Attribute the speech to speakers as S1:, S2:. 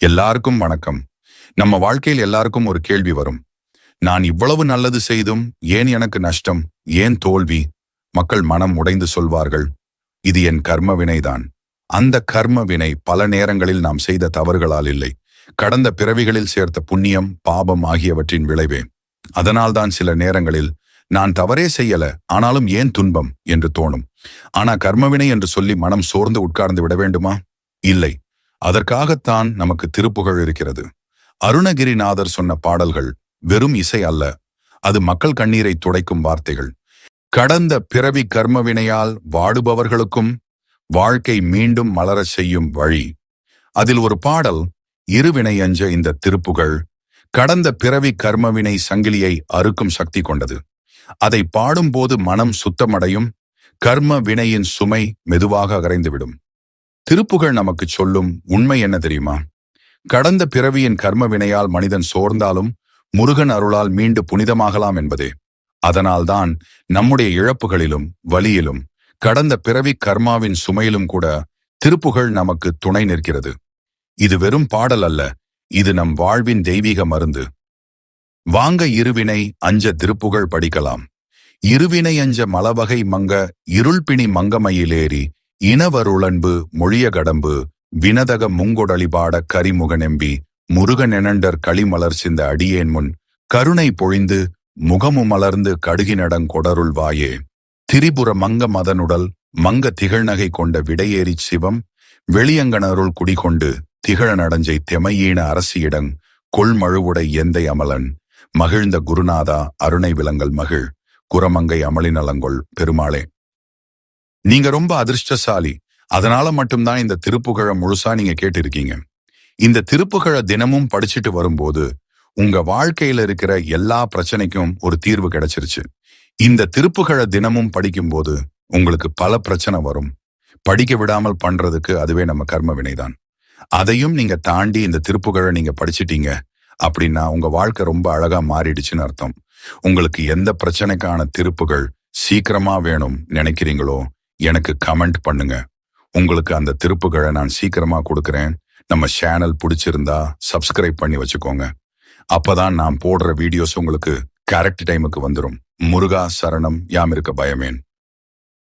S1: எல்லாருக்கும் வணக்கம். நம்ம வாழ்க்கையில் எல்லாருக்கும் ஒரு கேள்வி வரும். நான் இவ்வளவு நல்லது செய்தும் ஏன் எனக்கு நஷ்டம் ஏன் தோல்வி? மக்கள் மனம் உடைந்து சொல்வார்கள். இது என் கர்ம வினைதான். அந்த கர்ம வினை பல நேரங்களில் நாம் செய்த தவறுகளால் இல்லை. கடந்த பிறவிகளில் சேர்த்த புண்ணியம் பாபம் ஆகியவற்றின் விளைவே. அதனால்தான் சில நேரங்களில் நான் தவறே செய்யல ஆனாலும் ஏன் துன்பம்? என்று தோணும். ஆனா கர்மவினை என்று சொல்லி மனம் சோர்ந்து உட்கார்ந்து விட வேண்டுமா? இல்லை. அதற்காகத்தான் நமக்கு திருப்புகழ் இருக்கிறது. அருணகிரிநாதர் சொன்ன பாடல்கள் வெறும் இசை அல்ல அது மக்கள் கண்ணீரை துடைக்கும் வார்த்தைகள். கடந்த பிறவி கர்மவினையால் வாடுபவர்களுக்கும் வாழ்க்கை மீண்டும் மலரச் செய்யும் வழி. அதில் ஒரு பாடல் இருவினை அஞ்ச இந்த திருப்புகள் கடந்த பிறவி கர்மவினை சங்கிலியை அறுக்கும் சக்தி கொண்டது. அதை பாடும்போது மனம் சுத்தமடையும் கர்ம வினையின் சுமை மெதுவாக அகரைந்துவிடும். திருப்புகழ் நமக்கு சொல்லும் உண்மை என்ன தெரியுமா? கடந்த பிறவியின் கர்ம வினையால் மனிதன் சோர்ந்தாலும் முருகன் அருளால் மீண்டு புனிதமாகலாம் என்பதே. அதனால்தான் நம்முடைய இழப்புகளிலும் வலியிலும் கடந்த பிறவி கர்மாவின் சுமையிலும் கூட திருப்புகழ் நமக்கு துணை நிற்கிறது. இது வெறும் பாடல் அல்ல இது நம் வாழ்வின் தெய்வீக மருந்து. வாங்க இருவினை அஞ்ச திருப்புகழ் படிக்கலாம். இருவினை அஞ்ச மலவகை மங்க இருள்பிணி மங்கமையிலேறி இனவருளன்பு மொழிய கடம்பு வினதக முங்கொடலிபாட கரிமுகனெம்பி முருகனெனண்டர் களிமலர் சிந்த அடியேன் முன் கருணை பொழிந்து முகமு மலர்ந்து கடுகினடங் கொடருள் வாயே. திரிபுர மங்க மதனுடல் மங்க திகழ்நகை கொண்ட விடையேறிச் சிவம் வெளியங்கனருள் குடிகொண்டு திகழ நடஞ்சை தெமையீன அரசியிடங் கொள்மழுவுடை எந்தை அமலன் மகிழ்ந்த குருநாதா அருணை விலங்கல் மகிழ் குரமங்கை அமளிநலங்கொள் பெருமாளே. நீங்க ரொம்ப அதிர்ஷ்டசாலி. அதனால மட்டும்தான் இந்த திருப்புகழ முழுசா நீங்க கேட்டிருக்கீங்க. இந்த திருப்புகழ தினமும் படிச்சுட்டு வரும்போது உங்க வாழ்க்கையில இருக்கிற எல்லா பிரச்சனைக்கும் ஒரு தீர்வு கிடைச்சிருச்சு. இந்த திருப்புகழ தினமும் படிக்கும்போது உங்களுக்கு பல பிரச்சனை வரும். படிக்க விடாமல் பண்றதுக்கு அதுவே நம்ம கர்ம வினைதான். அதையும் நீங்க தாண்டி இந்த திருப்புகழை நீங்க படிச்சிட்டீங்க அப்படின்னா உங்க வாழ்க்கை ரொம்ப அழகா மாறிடுச்சுன்னு அர்த்தம். உங்களுக்கு எந்த பிரச்சனைக்கான திருப்புகள் சீக்கிரமா வேணும் நினைக்கிறீங்களோ எனக்கு கமெண்ட் பண்ணுங்க. உங்களுக்கு அந்த திருப்புகளை நான் சீக்கிரமா கொடுக்குறேன். நம்ம சேனல் பிடிச்சிருந்தா சப்ஸ்கிரைப் பண்ணி வச்சுக்கோங்க. அப்பதான் நான் போடுற வீடியோஸ் உங்களுக்கு கரெக்ட் டைமுக்கு வந்துடும் முருகா சரணம் யாம் இருக்க பயமேன்.